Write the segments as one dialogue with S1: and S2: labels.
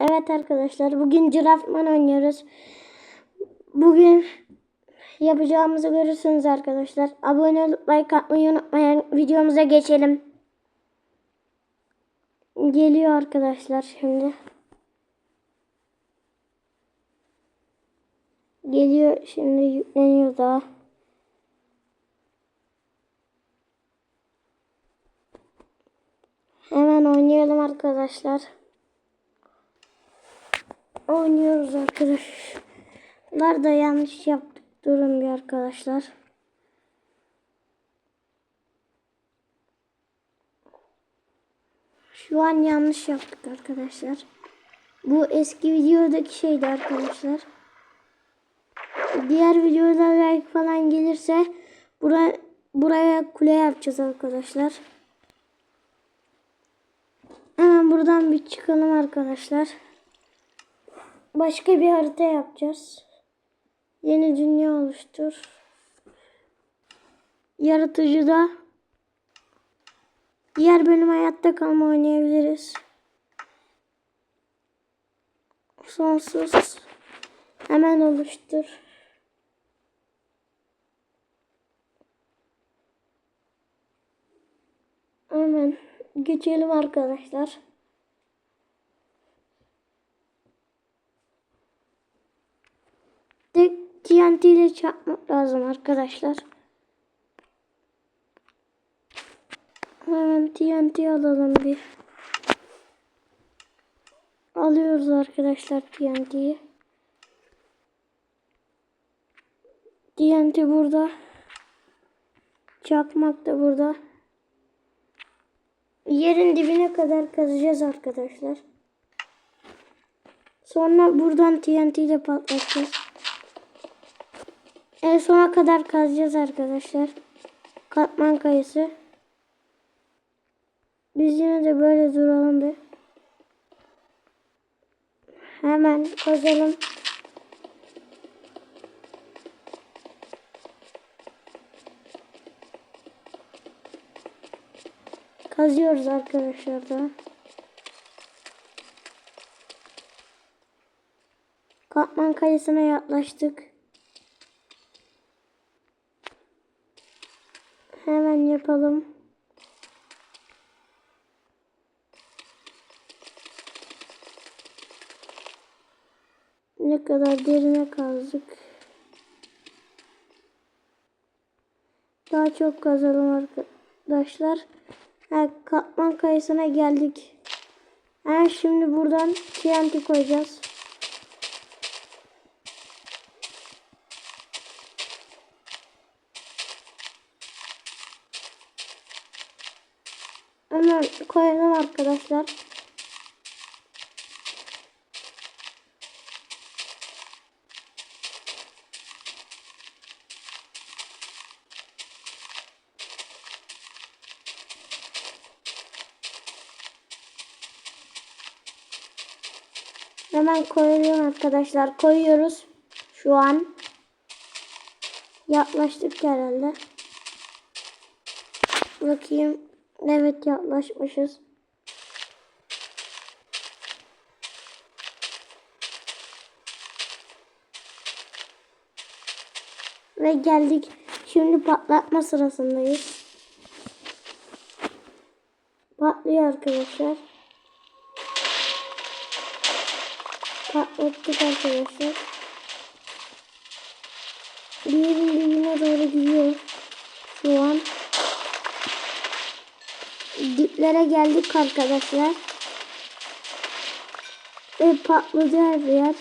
S1: Evet arkadaşlar bugün Girafman oynuyoruz. Bugün yapacağımızı görürsünüz arkadaşlar. Abone olup like atmayı unutmayın. Videomuza geçelim. Geliyor arkadaşlar şimdi. Geliyor şimdi yükleniyor daha. Hemen oynayalım arkadaşlar. Oynuyoruz arkadaşlar da yanlış yaptık. Durun bir arkadaşlar. Şu an yanlış yaptık arkadaşlar. Bu eski videodaki şeydi arkadaşlar. Diğer videoda like falan gelirse buraya, buraya kule yapacağız arkadaşlar. Hemen buradan bir çıkalım arkadaşlar. Başka bir harita yapacağız. Yeni dünya oluştur. Yaratıcıda diğer bölüm hayatta kalma oynayabiliriz. Sonsuz hemen oluştur. Hemen geçelim arkadaşlar. TNT ile çarpmak lazım arkadaşlar. Hemen TNT alalım bir. Alıyoruz arkadaşlar TNT'yi. TNT burada. Çakmak da burada. Yerin dibine kadar kazacağız arkadaşlar. Sonra buradan TNT ile patlatacağız. En sona kadar kazacağız arkadaşlar. Katman kayısı. Biz yine de böyle duralım bir. Hemen kazalım. Kazıyoruz arkadaşlar da. Katman kayısına yaklaştık. Hemen yapalım. Ne kadar derine kazdık. Daha çok kazalım arkadaşlar. Ha, katman kayısına geldik. Ha, şimdi buradan TNT koyacağız. Hemen koyalım arkadaşlar. Hemen koyuyorum arkadaşlar. Koyuyoruz. Şu an yaklaştık herhalde. Bakayım. Evet yaklaşmışız. Ve geldik. Şimdi patlatma sırasındayız. Patlıyor arkadaşlar. Patlattık arkadaşlar. Diğerin dibine doğru gidiyor. Şu an. Diplere geldik arkadaşlar. Ve patladı her yer.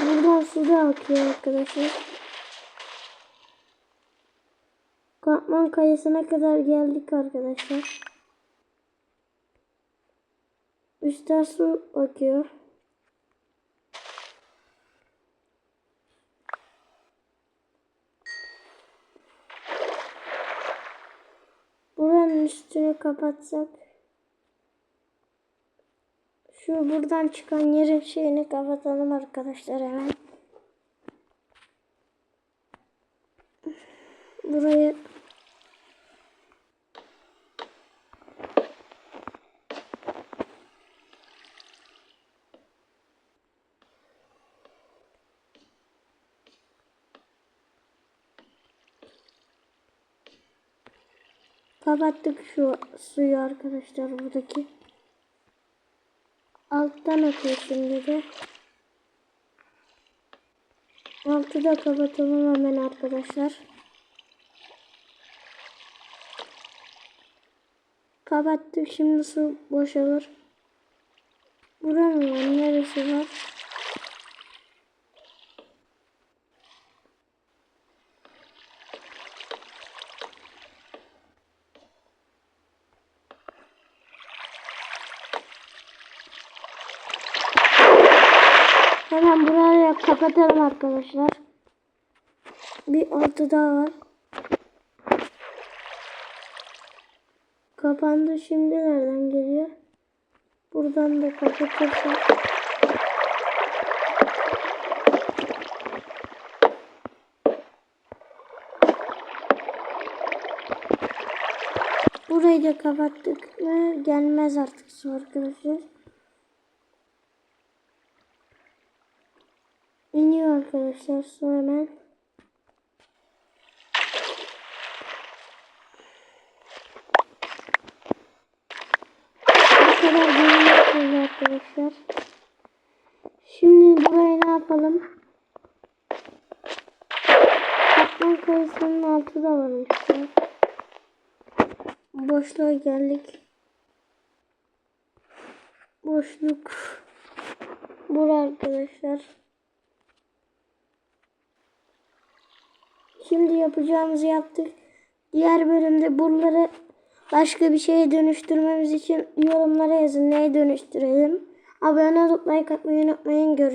S1: Buradan su da akıyor arkadaşlar. Katman kayasına kadar geldik arkadaşlar. Üstten su akıyor. Buranın üstünü kapatsak. Şu buradan çıkan yerin şeyini kapatalım arkadaşlar hemen. Burayı Kapattık şu suyu arkadaşlar buradaki. Alttan akıyor şimdi de. Altı da kapatalım hemen arkadaşlar. Kapattık şimdi su boşalır. Buranın neresi var? Hemen buraya kapatalım arkadaşlar. Bir altı daha var. Kapandı şimdi nereden geliyor? Buradan da kapatırsak. Burayı da kapattık ve gelmez artık arkadaşlar. İniyor arkadaşlar su hemen. Kadar görünüyor arkadaşlar. Şimdi burayı ne yapalım? Katman kayısının altı da varmış. ya. Boşluğa geldik. Boşluk. Bura arkadaşlar. Şimdi yapacağımızı yaptık. Diğer bölümde buraları başka bir şeye dönüştürmemiz için yorumlara yazın. Neye dönüştürelim? Abone olup like atmayı unutmayın. Görüşürüz.